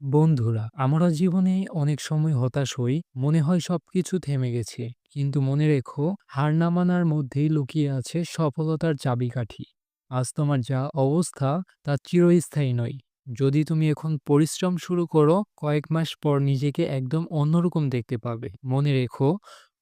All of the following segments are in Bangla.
বন্ধুরা, আমরা জীবনে অনেক সময় হতাশ হই, মনে হয় সবকিছু থেমে গেছে। কিন্তু মনে রেখো, হার না মানার মধ্যেই লুকিয়ে আছে সফলতার চাবিকাঠি। আজ তোমার যা অবস্থা, তা চিরস্থায়ী নয়। যদি তুমি এখন পরিশ্রম শুরু করো, কয়েক মাস পর নিজেকে একদম অন্যরকম দেখতে পাবে। মনে রেখো,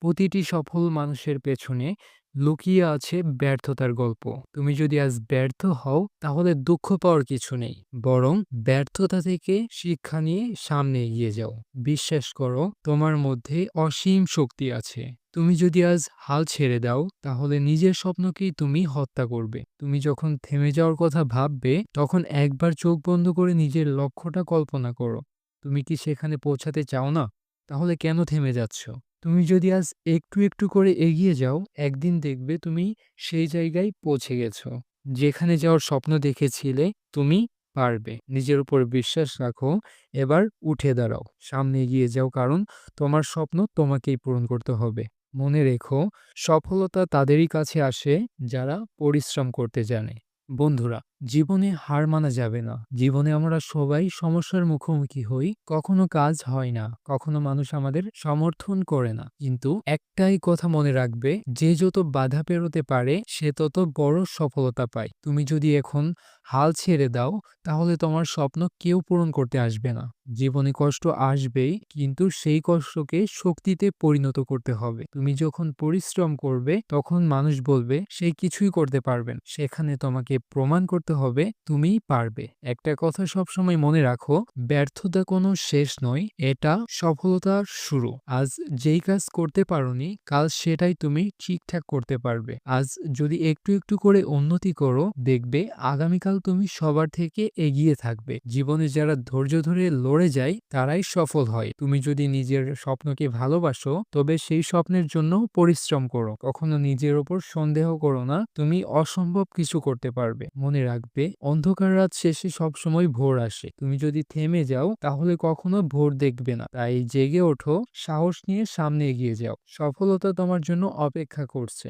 প্রতিটি সফল মানুষের পেছনে লুকিয়ে আছে ব্যর্থতার গল্প। তুমি যদি আজ ব্যর্থ হও, তাহলে দুঃখ পাওয়ার কিছু নেই। বরং ব্যর্থতা থেকে শিক্ষা নিয়ে সামনে এগিয়ে যাও। বিশ্বাস করো, তোমার মধ্যে অসীম শক্তি আছে। তুমি যদি আজ হাল ছেড়ে দাও, তাহলে নিজের স্বপ্নকেই তুমি হত্যা করবে। তুমি যখন থেমে যাওয়ার কথা ভাববে, তখন একবার চোখ বন্ধ করে নিজের লক্ষ্যটা কল্পনা করো। তুমি কি সেখানে পৌঁছাতে চাও না? তাহলে কেন থেমে যাচ্ছ? তুমি যদি আজ একটু একটু করে এগিয়ে যাও, একদিন দেখবে তুমি সেই জায়গায় পৌঁছে গেছো। যেখানে যাওয়ার স্বপ্ন দেখেছিলে, তুমি পারবে। নিজের উপর বিশ্বাস রাখো। এবার উঠে দাঁড়াও। সামনে এগিয়ে যাও, কারণ তোমার স্বপ্ন তোমাকেই পূরণ করতে হবে। মনে রেখো, সফলতা তাদেরই কাছে আসে যারা পরিশ্রম করতে জানে। বন্ধুরা জীবনে হার মানা যাবে না। জীবনে আমরা সবাই সমস্যার মুখোমুখি হই, কখনো কাজ হয় না, কখনো মানুষ আমাদের সমর্থন করে না। কিন্তু একটাই কথা মনে রাখবে, যে যত বাধা পেরোতে পারে, সে তত বড় সফলতা পায়। তুমি যদি এখন হাল ছেড়ে দাও, তাহলে তোমার স্বপ্ন কেউ পূরণ করতে আসবে না। জীবনে কষ্ট আসবেই, কিন্তু সেই কষ্টকে শক্তিতে পরিণত করতে হবে। তুমি যখন পরিশ্রম করবে, তখন মানুষ বলবে, সে কিছুই করতে পারবেন সেখানে তোমাকে প্রমাণ করতে হবে, তুমিই পারবে। একটা কথা সবসময় মনে রাখো, ব্যর্থতা কোনো শেষ নয়, এটা সফলতার শুরু। আজ যেই কাজ করতে পারোনি, কাল সেটাই তুমি ঠিকঠাক করতে পারবে। আজ যদি একটু একটু করে উন্নতি করো, দেখবে আগামীকাল তুমি সবার থেকে এগিয়ে থাকবে। জীবনে যারা ধৈর্য ধরে লড়ে যায়, তারাই সফল হয়। তুমি যদি নিজের স্বপ্নকে ভালোবাসো, তবে সেই স্বপ্নের জন্য পরিশ্রম করো। কখনো নিজের ওপর সন্দেহ করো না, তুমি অসম্ভব কিছু করতে পারবে। মনে রাখবে অন্ধকার রাত শেষে সবসময় ভোর আসে। তুমি যদি থেমে যাও, তাহলে কখনো ভোর দেখবে না। তাই জেগে ওঠো, সাহস নিয়ে সামনে এগিয়ে যাও। সফলতা তোমার জন্য অপেক্ষা করছে।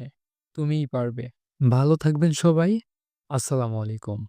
তুমিই পারবে। ভালো থাকবেন সবাই। আসসালামু আলাইকুম।